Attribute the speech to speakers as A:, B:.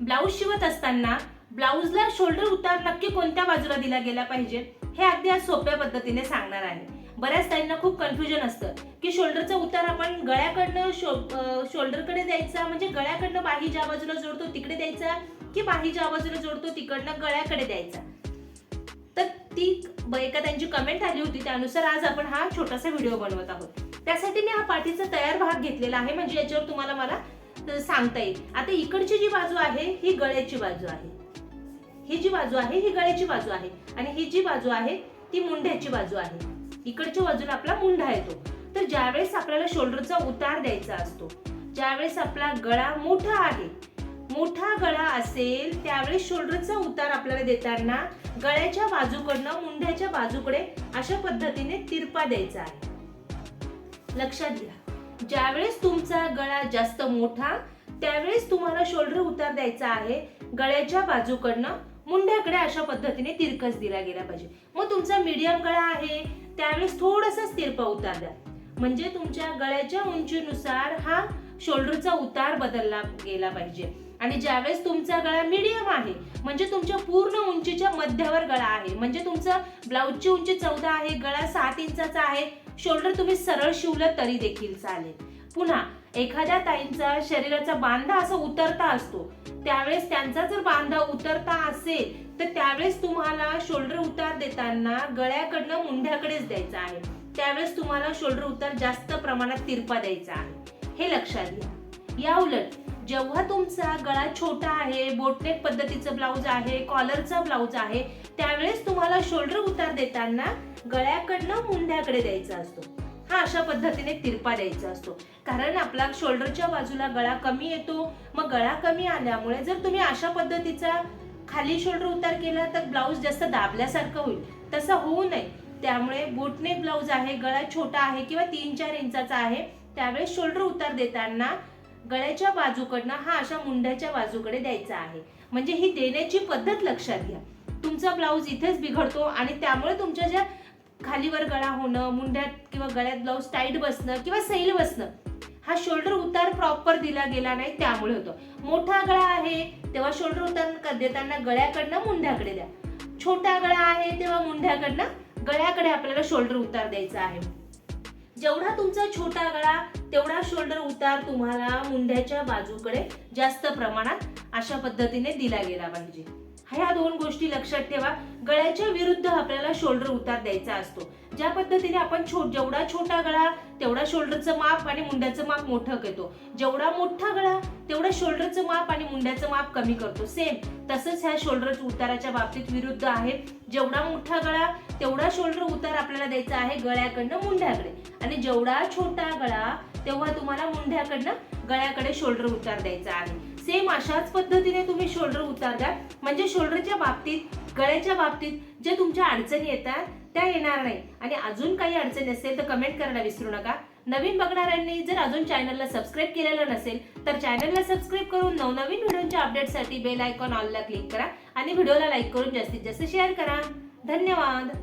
A: Blouse शिवत असताना ब्लाऊजला shoulder उतार नक्की कोणत्या बाजूला दिला गेला पाहिजे हे अगदी आज सोप्या पद्धतीने सांगणार आहे. बऱ्याच ताईंना खूप कन्फ्युजन असतं की शोल्डरचा उतार आपण गळ्याकडनं शो शोल्डरकडे द्यायचा म्हणजे गळ्याकडनं बाही ज्या बाजूला जोडतो तिकडे द्यायचा की बाही ज्या बाजूला जोडतो तिकडनं गळ्याकडे द्यायचा? तर ती एका त्यांची कमेंट आली होती त्यानुसार आज आपण हा छोटासा व्हिडिओ बनवत आहोत. त्यासाठी मी हा पाठीचा तयार भाग घेतलेला आहे म्हणजे याच्यावर तुम्हाला मला सांगता येईल. आता इकडची जी बाजू आहे ही गळ्याची बाजू आहे. ही जी बाजू आहे ही गळ्याची बाजू आहे. आणि ही जी बाजू आहे ती मुंढ्याची बाजू आहे. इकडच्या बाजूला आपला मुंढा येतो. तर ज्यावेळेस आपल्याला शोल्डरचा उतार द्यायचा असतो ज्यावेळेस आपला गळा मोठा आहे मोठा गळा असेल त्यावेळेस शोल्डरचा उतार आपल्याला देताना गळ्याच्या बाजूकडनं मुंढ्याच्या बाजूकडे अशा पद्धतीने तिरपा द्यायचा आहे. लक्षात घ्या. ज्यावेळेस तुमचा गळा जास्त मोठा त्यावेळेस तुम्हाला शोल्डर उतार द्यायचा आहे. गळ्याच्या बाजूकडनं मुंड्याकडे अशा पद्धतीने तिरकस दिला गेला पाहिजे. मग तुमचा मीडियम गळा आहे त्यावेळेस थोडासाच तिरपा उतार द्या. म्हणजे तुमच्या गळ्याच्या उंचीनुसार हा शोल्डरचा उतार बदलला गेला पाहिजे. आणि ज्यावेळेस तुमचा गळा मीडियम आहे म्हणजे तुमच्या पूर्ण उंचीच्या मध्यावर गळा आहे. म्हणजे तुमचं ब्लाऊजची उंची चौदा आहे गळा सात इंचाचा आहे शोल्डर तुम्ही सरळ शिवलं तरी देखील चालेल. पुन्हा एखाद्या ताईंचा शरीराचा बांधा असा उतरता असतो. त्यावेळेस त्यांचा जर बांधा उतरता असेल तर त्यावेळेस तुम्हाला शोल्डर उतार देताना गळ्याकडनं मुंढ्याकडेच द्यायचा आहे. त्यावेळेस तुम्हाला शोल्डर उतार जास्त प्रमाणात तिरपा द्यायचा आहे. हे लक्षात घ्या. या उलट जेव्हा तुमचा गळा छोटा आहे बोटनेक पद्धतीचं ब्लाऊज आहे कॉलरचा ब्लाऊज आहे त्यावेळेस तुम्हाला शोल्डर उतार देताना गळ्याकडनं मुंढ्याकडे द्यायचा असतो. हा अशा पद्धतीने तिरपा द्यायचा असतो. कारण आपला शोल्डरच्या बाजूला गळा कमी येतो. मग गळा कमी आल्यामुळे जर तुम्ही अशा पद्धतीचा खाली शोल्डर उतार केला तर ब्लाऊज जास्त दाबल्यासारखं होईल. तसं होऊ नये. त्यामुळे बोटनेक ब्लाऊज आहे गळा छोटा आहे किंवा तीन चार इंचाचा आहे त्यावेळेस शोल्डर उतार देताना गळ्याच्या बाजूकडनं हा अशा मुंड्याच्या बाजूकडे द्यायचा आहे. म्हणजे ही देण्याची पद्धत लक्षात घ्या. तुमचा ब्लाऊज इथेच बिघडतो आणि त्यामुळे तुमच्या ज्या खालीवर गळा होणं मुंड्यात किंवा गळ्यात ब्लाऊज टाईट बसणं किंवा सैल बसणं हा शोल्डर उतार प्रॉपर दिला गेला नाही त्यामुळे होतो. मोठा गळा आहे तेव्हा शोल्डर उतार देताना गळ्याकडनं मुंढ्याकडे द्या. छोटा गळा आहे तेव्हा मुंढ्याकडनं गळ्याकडे आपल्याला शोल्डर उतार द्यायचा आहे. जेवढा तुमचा छोटा गळा तेवढा शोल्डर उतार तुम्हाला मुंड्याच्या बाजूकडे जास्त प्रमाणात अशा पद्धतीने दिला गेला पाहिजे. ह्या दोन गोष्टी लक्षात ठेवा. गळ्याच्या विरुद्ध आपल्याला शोल्डर उतार द्यायचा असतो. ज्या पद्धतीने आपण जेवढा छोटा गळा तेवढा शोल्डरचं माप आणि मुंड्याचं माप मोठं करतो. जेवढा मोठा गळा तेवढा शोल्डरचं माप आणि मुंड्याचं माप कमी करतो. सेम तसंच ह्या शोल्डर उताराच्या बाबतीत विरुद्ध आहे. जेवढा मोठा गळा तेवढा शोल्डर उतार आपल्याला द्यायचा आहे गळ्याकडनं मुंड्याकडे आणि जेवढा छोटा गळा तेव्हा तुम्हाला मुंढ्याकडनं गळ्याकडे शोल्डर उतार द्यायचा आहे. सेम अशाच पद्धतीने तुम्ही शोल्डर उतार द्या म्हणजे शोल्डरच्या बाबतीत गळ्याच्या बाबतीत जे तुमच्या अडचणी येतात त्या येणार नाही. आणि अजून काही अडचणी असेल तर कमेंट करायला विसरू नका. नवीन बघणाऱ्यांनी जर अजून चॅनलला सबस्क्राईब केलेलं नसेल तर चॅनलला सबस्क्राईब करून नवनवीन व्हिडिओच्या अपडेटसाठी बेल आयकॉन ऑलला क्लिक करा. आणि व्हिडिओला लाईक करून जास्तीत जास्त शेअर करा. धन्यवाद.